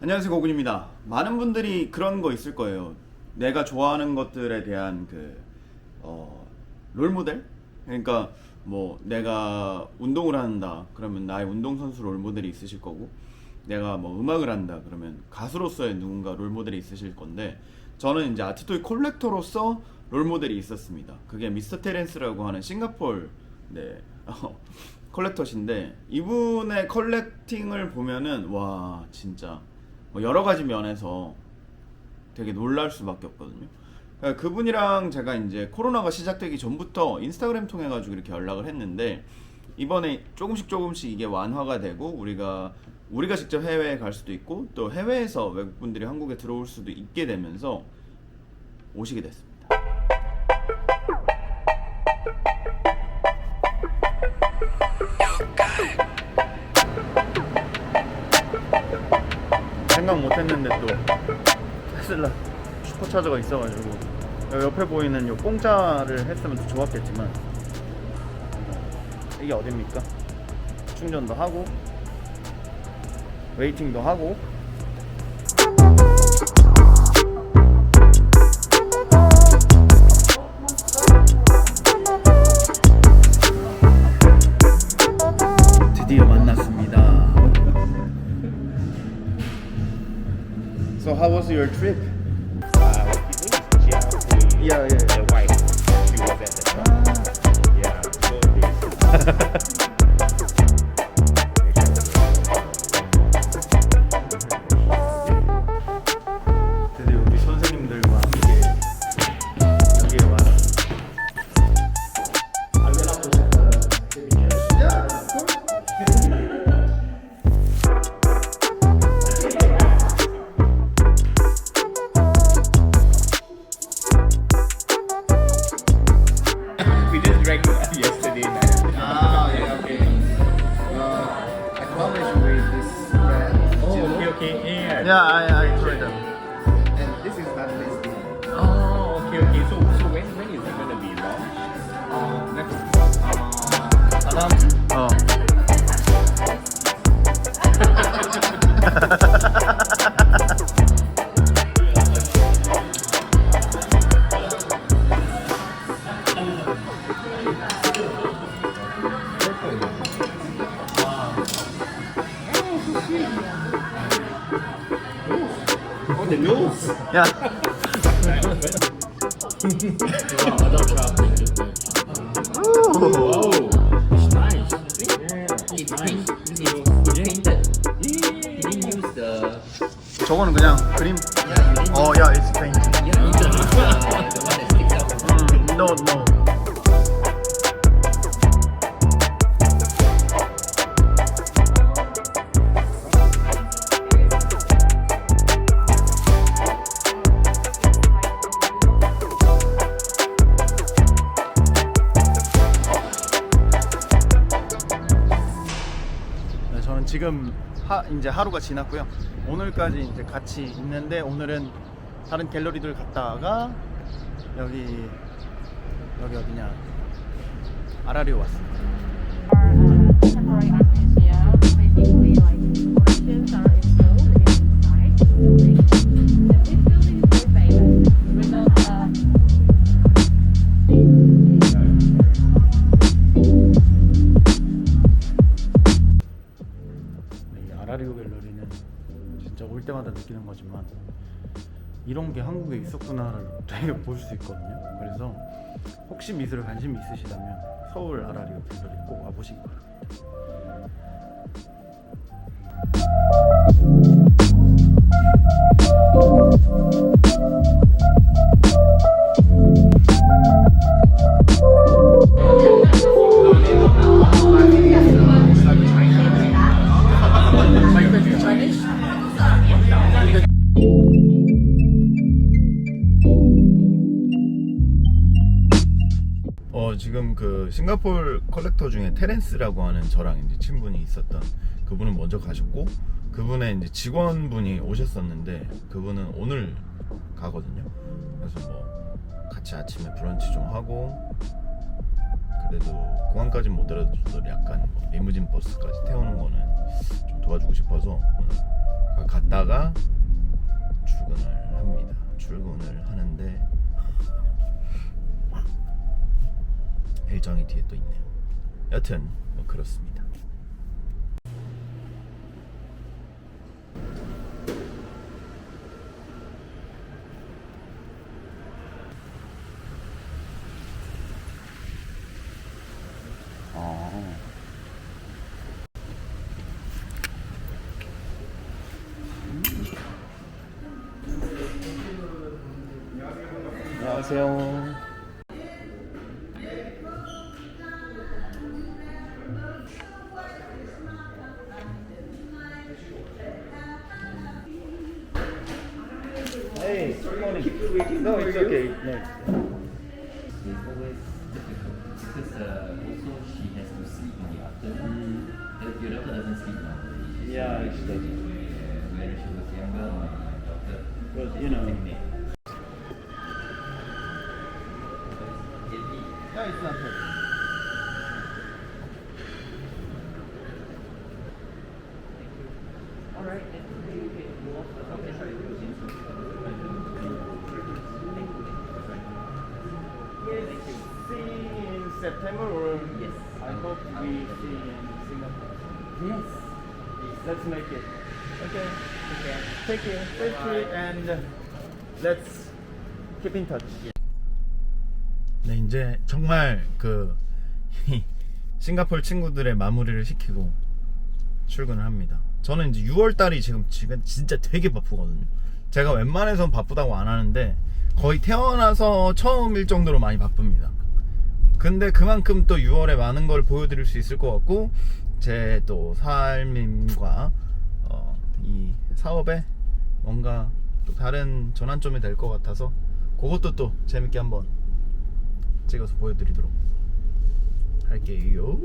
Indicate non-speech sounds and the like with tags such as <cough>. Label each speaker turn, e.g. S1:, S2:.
S1: 안녕하세요 고군입니다. 많은 분들이 그런 거 있을 거예요. 내가 좋아하는 것들에 대한 그 어, 롤모델? 그러니까 뭐 내가 운동을 한다 그러면 나의 운동선수 롤모델이 있으실 거고 내가 뭐 음악을 한다 그러면 가수로서의 누군가 롤모델이 있으실 건데 저는 이제 아트토이 콜렉터로서 롤모델이 있었습니다. 그게 미스터 테렌스라고 하는 싱가폴 네 <laughs> 어, 컬렉터신데 이분의 컬렉팅을 보면은 와 진짜 뭐 여러 가지 면에서 되게 놀랄 수밖에 없거든요. 그러니까 그분이랑 제가 이제 코로나가 시작되기 전부터 인스타그램 통해 가지고 이렇게 연락을 했는데 이번에 조금씩 조금씩 이게 완화가 되고 우리가 우리가 직접 해외에 갈 수도 있고 또 해외에서 외국 분들이 한국에 들어올 수도 있게 되면서 오시게 됐습니다. 생각 못했는데 또 테슬라 슈퍼차저가 있어가지고 옆에 보이는 요 공짜를 했으면 더 좋았겠지만 이게 어딥니까? 충전도 하고 웨이팅도 하고 how was your trip?
S2: Uh, yeah,
S1: Yeah, yeah.
S2: the wife, she was at the top. Yeah, so <laughs> drank yesterday night.
S3: Ah, yeah, okay. Uh, I promise you with this brand.
S2: Oh, okay, okay, yeah.
S1: Yeah, I,
S2: the
S1: 저거는 그냥 그림. 어, 야, it's paint. 음, no. 지금 하, 이제 하루가 지났고요. 오늘까지 이제 같이 있는데 오늘은 다른 갤러리들 갔다가 여기 여기 어디냐 아라리오 왔습니다. 올 때마다 느끼는 거지만 이런 게 한국에 있었구나를 <laughs> 되게 볼 수 있거든요. 그래서 혹시 미술에 관심이 있으시다면 서울 아라리오 갤러리 꼭 와보시기 바랍니다. 지금 그 싱가폴 컬렉터 중에 테렌스라고 하는 저랑 이제 친분이 있었던 그분은 먼저 가셨고 그분의 이제 직원분이 오셨었는데 그분은 오늘 가거든요. 그래서 뭐 같이 아침에 브런치 좀 하고 그래도 공항까지 못 들어도 약간 뭐 리무진 버스까지 태우는 거는 좀 도와주고 싶어서 오늘 갔다가 출근을 합니다. 출근을 일정이 뒤에 또 있네요. 여튼 뭐 그렇습니다. 어. 안녕하세요. Hey, morning. No, it's okay. No.
S4: It's always difficult because also she has to sleep in the afternoon. Your daughter doesn't sleep now.
S1: Yeah, doesn't.
S4: uh, When she was younger, my.
S1: But, you know. It's.
S4: Alright, you can. Okay, sorry.
S1: September or
S4: Yes.
S1: I hope we see in Singapore.
S4: Yes.
S1: Let's make it. Okay. Okay. Take care. Take care and let's keep in touch. 네, 이제 정말 그 싱가포르 친구들의 마무리를 시키고 출근을 합니다. 저는 이제 6월 달이 지금 지금 진짜 되게 바쁘거든요. 제가 웬만해선 바쁘다고 안 하는데 거의 태어나서 처음일 정도로 많이 바쁩니다. 근데 그만큼 또 6월에 많은 걸 보여드릴 수 있을 것 같고 제 또 삶과 어, 이 사업에 뭔가 또 다른 전환점이 될 것 같아서 그것도 또 재밌게 한번 찍어서 보여드리도록 할게요.